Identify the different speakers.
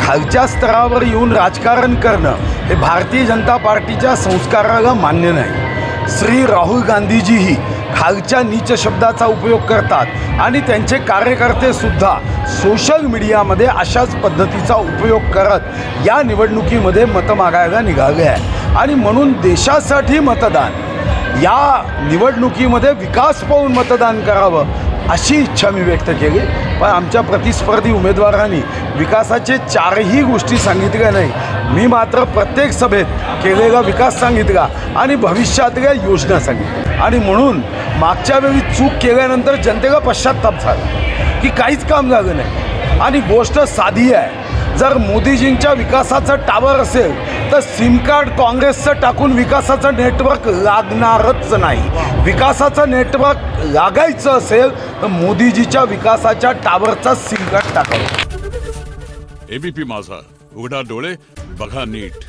Speaker 1: खालच्या स्तरावर येऊन राजकारण करणं हे भारतीय जनता पार्टीच्या संस्काराला मान्य नाही. श्री राहुल गांधीजीही खालच्या नीच शब्दाचा उपयोग करतात आणि त्यांचे कार्यकर्ते सुद्धा सोशल मीडियामध्ये अशाच पद्धतीचा उपयोग करत या निवडणुकीमध्ये मतं मागायला निघाले आहे आणि म्हणून देशासाठी मतदान या निवडणुकीमध्ये विकास पाहून मतदान करावं अशी इच्छा मी व्यक्त केली. पण आमच्या प्रतिस्पर्धी उमेदवारांनी विकासाचे चारही गोष्टी सांगितल्या नाही. मी मात्र प्रत्येक सभेत केलेला विकास सांगितला आणि भविष्यातल्या योजना सांगितल्या. आणि म्हणून मागच्या वेळी चूक केल्यानंतर जनतेला पश्चाताप झाला की काहीच काम झालं नाही. आणि गोष्ट साधी आहे. जर मोदीजींच्या विकासाचं टावर असेल तर सिम कार्ड काँग्रेसचं टाकून विकासाचं नेटवर्क लागणारच नाही. विकासाचं नेटवर्क लागायचं असेल तर मोदीजीच्या विकासाच्या टावरचा सिम कार्ड टाकावं.
Speaker 2: एबीपी माझा. उघडा डोळे बघा नीट.